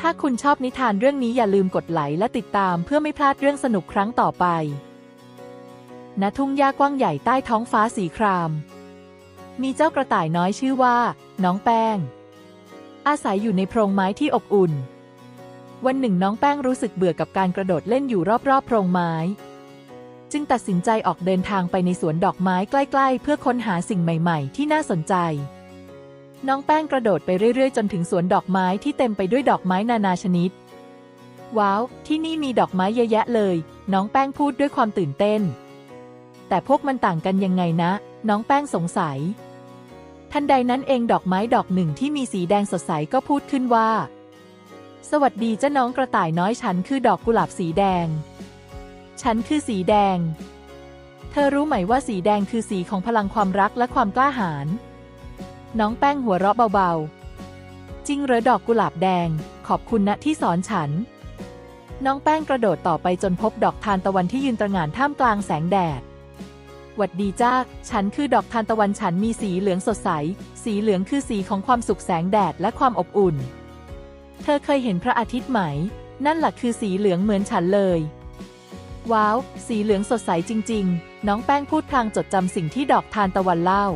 ถ้าคุณชอบนิทานเรื่องนี้อย่าลืมกดไลค์และติดตามเพื่อไม่พลาดเรื่องสนุกครั้งต่อไป ณ ทุ่งหญ้ากว้างใหญ่ใต้ท้องฟ้าสีคราม มีเจ้ากระต่ายน้อยชื่อว่า น้องแป้ง อาศัยอยู่ในโพรงไม้ที่อบอุ่น วันหนึ่งน้องแป้งรู้สึกเบื่อกับการกระโดดเล่นอยู่รอบๆโพรงไม้ จึงตัดสินใจออกเดินทางไปในสวนดอกไม้ใกล้ ๆ เพื่อค้นหาสิ่งใหม่ ๆ ที่น่าสนใจ น้องแป้งกระโดดไปเรื่อยๆ จนถึงสวนดอกไม้ที่เต็มไปด้วยดอกไม้นานาชนิด ว้าว ที่นี่มีดอกไม้เยอะแยะเลย น้องแป้งพูดด้วยความตื่นเต้น แต่พวกมันต่างกันยังไงนะ น้องแป้งสงสัย ทันใดนั้นเองดอกไม้ดอกหนึ่งที่มีสีแดงสดใสก็พูดขึ้นว่า สวัสดีเจ้าน้องกระต่ายน้อยฉันคือดอกกุหลาบสีแดง ฉันคือสีแดง เธอรู้ไหมว่าสีแดงคือสีของพลังความรักและความกล้าหาญ น้องแป้งหัวเราะเบาๆ จริงเหรอดอกกุหลาบแดง ขอบคุณนะที่สอนฉัน น้องแป้งกระโดดต่อไปจนพบดอกทานตะวันที่ยืนตระหง่านท่ามกลางแสงแดดหวัดดีจ้า ฉันคือดอกทานตะวันฉันมีสีเหลืองสดใส สีเหลืองคือสีของความสุขแสงแดดและความอบอุ่น เธอเคยเห็นพระอาทิตย์ไหม นั่นแหละคือสีเหลืองเหมือนฉันเลย ว้าว สีเหลืองสดใสจริง ๆ น้องแป้งพูดพลางจดจำสิ่งที่ดอกทานตะวันเล่า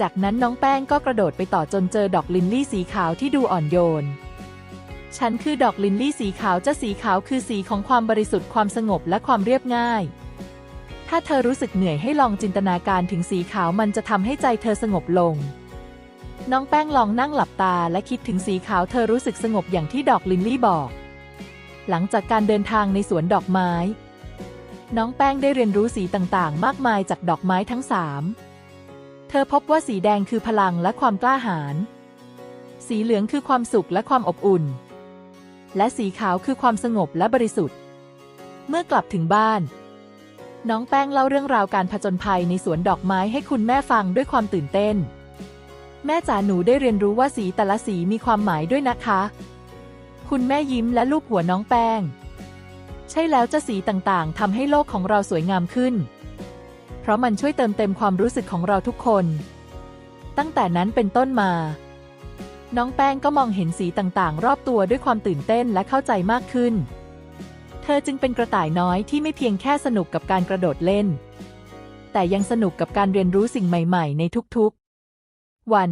จากนั้นน้องแป้งก็กระโดดไปต่อจนเจอดอกลินลี่สีขาวที่ดูอ่อนโยน ฉันคือดอกลินลี่สีขาวเจ้าสีขาวคือสีของความบริสุทธิ์ความสงบและความเรียบง่าย ถ้าเธอรู้สึกเหนื่อยให้ลองจินตนาการถึงสีขาวมันจะทำให้ใจเธอสงบลง น้องแป้งลองนั่งหลับตาและคิดถึงสีขาวเธอรู้สึกสงบอย่างที่ดอกลินลี่บอก หลังจากการเดินทางในสวนดอกไม้ น้องแป้งได้เรียนรู้สีต่างๆ มากมายจากดอกไม้ทั้งสาม เธอพบว่าสีแดงคือพลังและความกล้าหาญ สีเหลืองคือความสุขและความอบอุ่น และสีขาวคือความสงบและบริสุทธิ์ เมื่อกลับถึงบ้าน น้องแป้งเล่าเรื่องราวการผจญภัยในสวนดอกไม้ให้คุณแม่ฟังด้วยความตื่นเต้น แม่จ๋าหนูได้เรียนรู้ว่าสีแต่ละสีมีความหมายด้วยนะคะ คุณแม่ยิ้มและลูบหัวน้องแป้ง ใช่แล้วจ้าสีต่างๆทำให้โลกของเราสวยงามขึ้น เพราะมันช่วยเติมเต็มความรู้สึกของเราทุกคน ตั้งแต่นั้นเป็นต้นมา น้องแป้งก็มองเห็นสีต่างๆ รอบตัวด้วยความตื่นเต้นและเข้าใจมากขึ้น เธอจึงเป็นกระต่ายน้อยที่ไม่เพียงแค่สนุกกับการกระโดดเล่น แต่ยังสนุกกับการเรียนรู้สิ่งใหม่ ๆ ในทุกๆ วัน